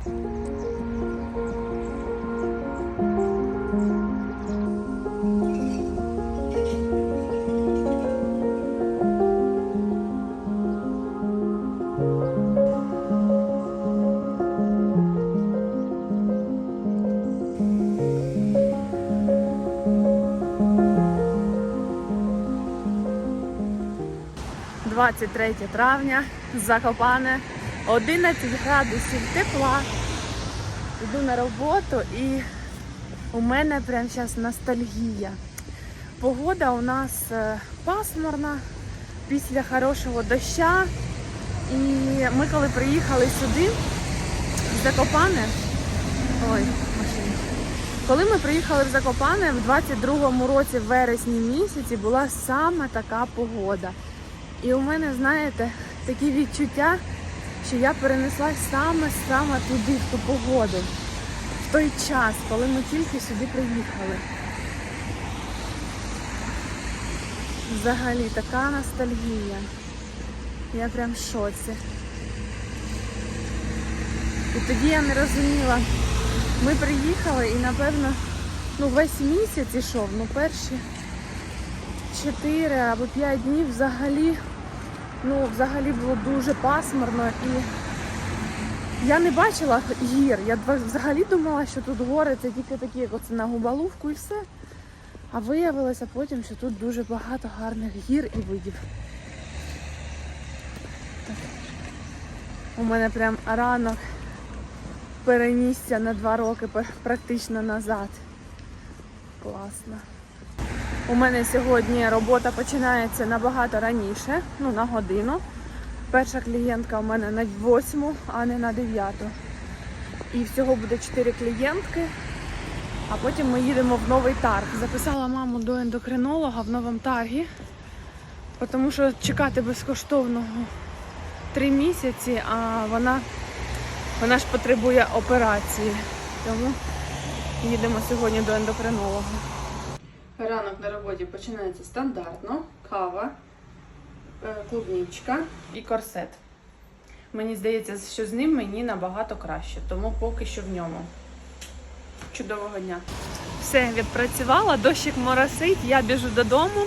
– 23 травня, Закопане, 11 градусів тепла. Йду на роботу і у мене прямо зараз ностальгія. Погода у нас е, пасмурна після хорошого доща. І ми коли приїхали сюди, в Закопане, ой, машина. Коли ми приїхали в Закопане в 22-му році, в вересні місяці, була саме така погода. І у мене, знаєте, такі відчуття, що я перенеслась саме-саме туди, в ту погоду, в той час, коли ми тільки сюди приїхали. Взагалі така ностальгія. Я прям в шоці. І тоді я не розуміла. Ми приїхали і напевно ну, весь місяць ішов, ну перші 4 або 5 днів взагалі, ну, взагалі було дуже пасмурно і я не бачила гір. Я взагалі думала, що тут гори це тільки такі, як оце на Губалувку і все. А виявилося потім, що тут дуже багато гарних гір і видів. Так. У мене прям ранок перенісся на два роки практично назад. Класно. У мене сьогодні робота починається набагато раніше, ну на годину. Перша клієнтка у мене на 8, а не на 9. І всього буде 4 клієнтки, а потім ми їдемо в новий тарг. Записала маму до ендокринолога в новому таргі, тому що чекати безкоштовного 3 місяці, а вона, вона ж потребує операції. Тому їдемо сьогодні до ендокринолога. Ранок на роботі починається стандартно. Кава, е, клубничка і корсет. Мені здається, що з ним мені набагато краще, тому поки що в ньому. Чудового дня. Все, відпрацювала, дощик моросить, я біжу додому.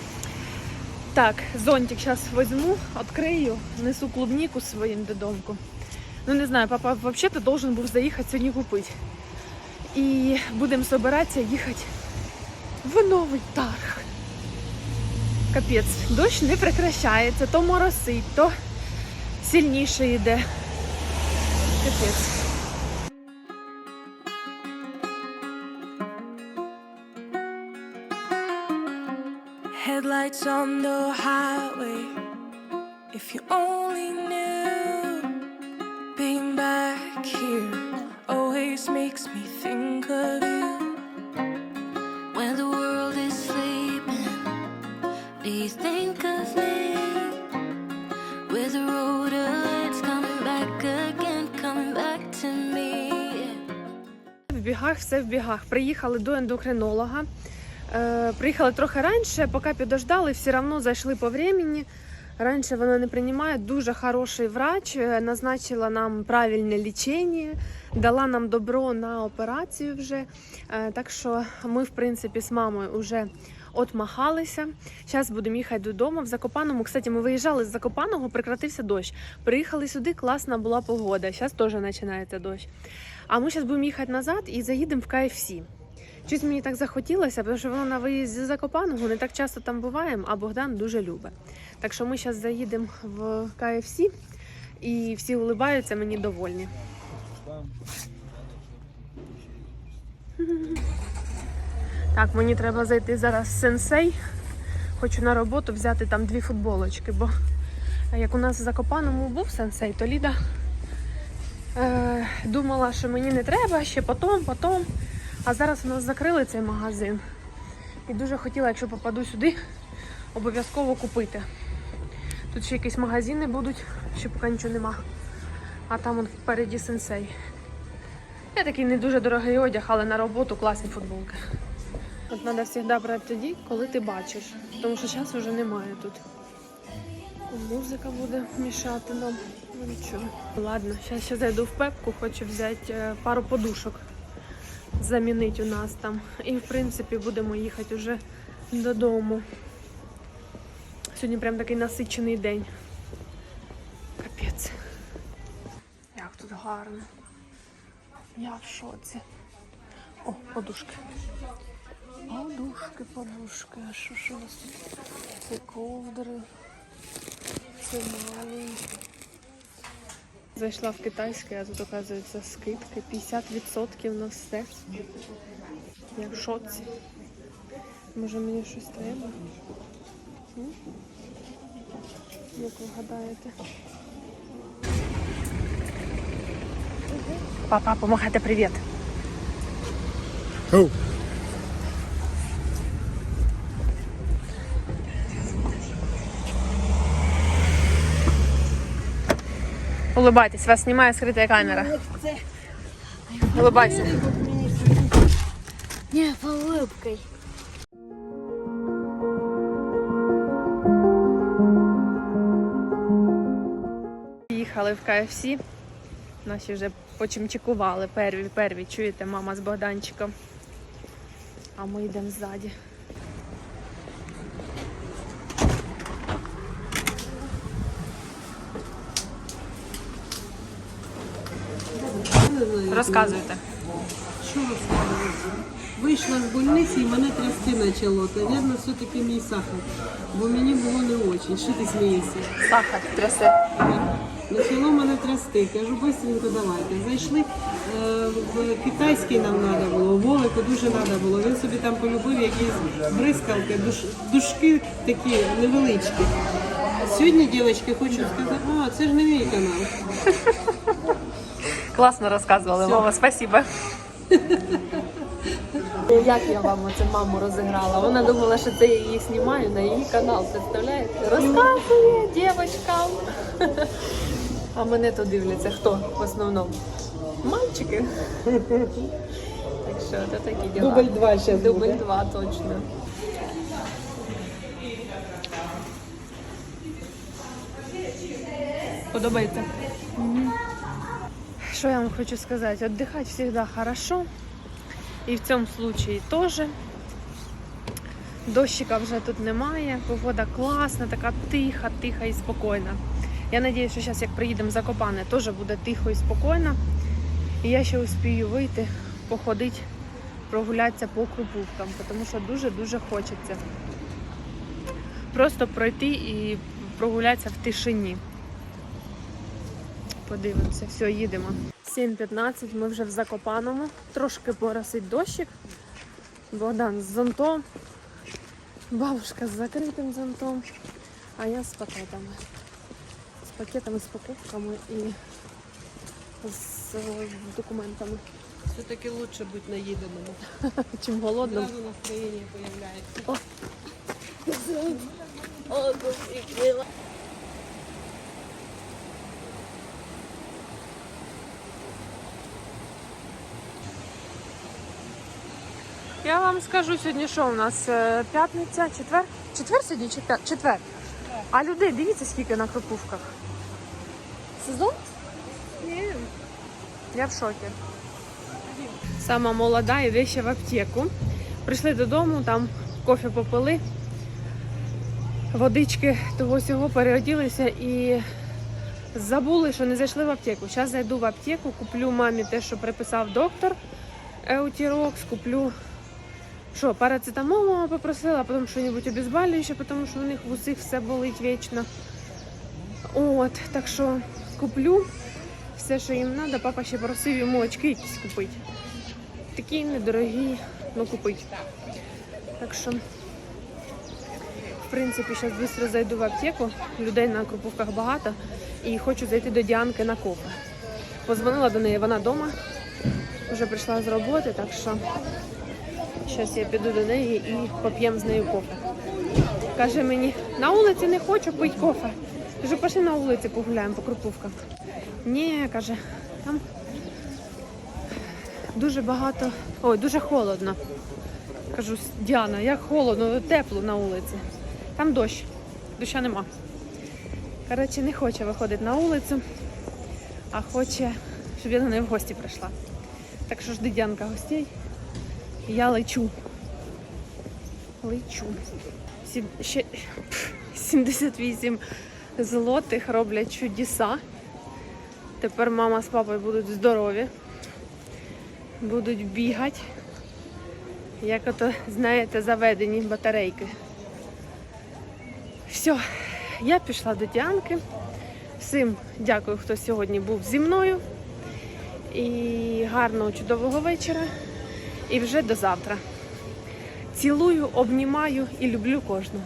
Так, зонтик зараз візьму, відкрию, несу клубніку своїм додому. Ну не знаю, папа взагалі должен був заїхати сьогодні купити. І будемо збиратися їхати в новий тарг. Капець, дощ не прекращається, то моросить, то сильніше йде. Капець. Headlights on the highway. If you only knew, being back here always makes me think of you. Бігах, все в бігах. Приїхали до ендокринолога. Е, приїхали трохи раніше, поки підождали, все одно зайшли по времени. Раніше вона не приймає. Дуже хороший врач, е, назначила нам правильне лічення, дала нам добро на операцію вже. Е, так що ми, в принципі, з мамою вже отмахалися. Зараз будемо їхати додому. В Закопаному, кстати, ми виїжджали з Закопаного, прекратився дощ. Приїхали сюди, класна була погода. Зараз теж починається дощ. А ми зараз будемо їхати назад і заїдемо в KFC. Щось мені так захотілося, тому що воно на виїзді з Закопаного не так часто там буваємо, а Богдан дуже любить. Так що ми зараз заїдемо в KFC і всі улибаються, мені довольні. Так, мені треба зайти зараз в сенсей. Хочу на роботу взяти там дві футболочки, бо як у нас в Закопаному був сенсей, то Ліда е, думала, що мені не треба, ще потом, потом. А зараз у нас закрили цей магазин. І дуже хотіла, якщо попаду сюди, обов'язково купити. Тут ще якісь магазини будуть, ще поки нічого нема. А там он впереді сенсей. Я такий не дуже дорогий одяг, але на роботу класні футболки. От треба завжди брати тоді, коли ти бачиш. Тому що зараз вже немає тут. Музика буде мішати нам. Ну нічого. Ладно, зараз ще зайду в пепку, хочу взяти е, пару подушок. Замінити у нас там. І в принципі будемо їхати вже додому. Сьогодні прям такий насичений день. Капець. Як тут гарно. Я в шоці. О, подушки. Подушки, подушки. А що ж у нас тут? Це ковдри. Це маленькі. Зайшла в китайське, а тут, оказується, скидки. 50% на все. Я в шоці. Може мені щось треба? Як ви гадаєте? Папа, помагайте привіт. Улыбайтесь, вас снимает скрытая камера. Улыбайся. Не, по улыбкой. Їхали в КФС. Наші вже почимчикували. Перві, перві, чуєте, мама з Богданчиком. А ми йдемо ззаді. Розказуйте. Що розказувати? Вийшла з больниці і мене трясти почало. Навірно, все-таки мій сахар. Бо мені було не очень. Що ти смієшся? Сахар трясе. Почало мене трясти. Кажу, быстренько давайте. Зайшли е, в китайський нам треба було, Вовику дуже треба було. Він собі там полюбив якісь бризкалки, душ, душки такі невеличкі. Сьогодні, дівчатки, хочу сказати, а, це ж не мій канал. Класно розказували, мама, спасибо. Як я вам оце маму розіграла? Вона думала, що це я її знімаю на її канал, представляєте? Розказує дівчатам. А мене то дивляться хто в основному? Мальчики. Так що це такі діла. Дубль два зараз Дубль два точно. Подобається? Що я вам хочу сказати? Отдыхать всегда хорошо. І в цьому случаї теж. Дощика вже тут немає. Погода класна, така тиха, тиха і спокійна. Я сподіваюся, що зараз, як приїдемо в Закопане, теж буде тихо і спокійно. І я ще успію вийти, походити, прогулятися по крупувкам, тому що дуже-дуже хочеться. Просто пройти і прогулятися в тишині. Подивимося, все, їдемо. 7.15, ми вже в Закопаному. Трошки поросить дощик. Богдан з зонтом. Бабушка з закритим зонтом. А я з пакетами. З пакетами, з покупками і з е, документами. Все-таки краще бути наїденому. Чим голодним. Зразу настроєння з'являється. Я вам скажу сьогодні, що у нас е, п'ятниця, четвер? Четвер сьогодні чи п'ят? Четвер. А людей дивіться, скільки на Кропувках. Сезон? Ні. Я в шокі. Сама молода йде ще в аптеку. Прийшли додому, там кофе попили, водички того всього переоділися і забули, що не зайшли в аптеку. Зараз зайду в аптеку, куплю мамі те, що приписав доктор. Еутірокс, куплю що, парацетамол мама попросила, потім що-небудь обезболююче, тому що у них в усіх все болить вічно. От, так що куплю все, що їм треба. Папа ще просив йому очки якісь купити. Такі недорогі, ну купить. Так що, в принципі, зараз швидко зайду в аптеку. Людей на крупувках багато. І хочу зайти до Діанки на кофе. Позвонила до неї, вона вдома. Вже прийшла з роботи, так що зараз я піду до неї і поп'ємо з нею кофе. Каже мені, на вулиці не хочу пити кофе. Кажу, пішли на вулиці погуляємо по крупувках. Ні, каже, там дуже багато, ой, дуже холодно. Кажу, Діана, як холодно, тепло на вулиці. Там дощ, доща нема. Коротше, не хоче виходити на вулицю, а хоче, щоб я до неї в гості прийшла. Так що жди Дянка гостей. Я лечу. Лечу. Ще... 78 злотих роблять чудеса. Тепер мама з папою будуть здорові. Будуть бігати. Як ото, знаєте, заведені батарейки. Все, я пішла до Діанки. Всім дякую, хто сьогодні був зі мною. І гарного, чудового вечора. І вже до завтра. Цілую, обнімаю і люблю кожного.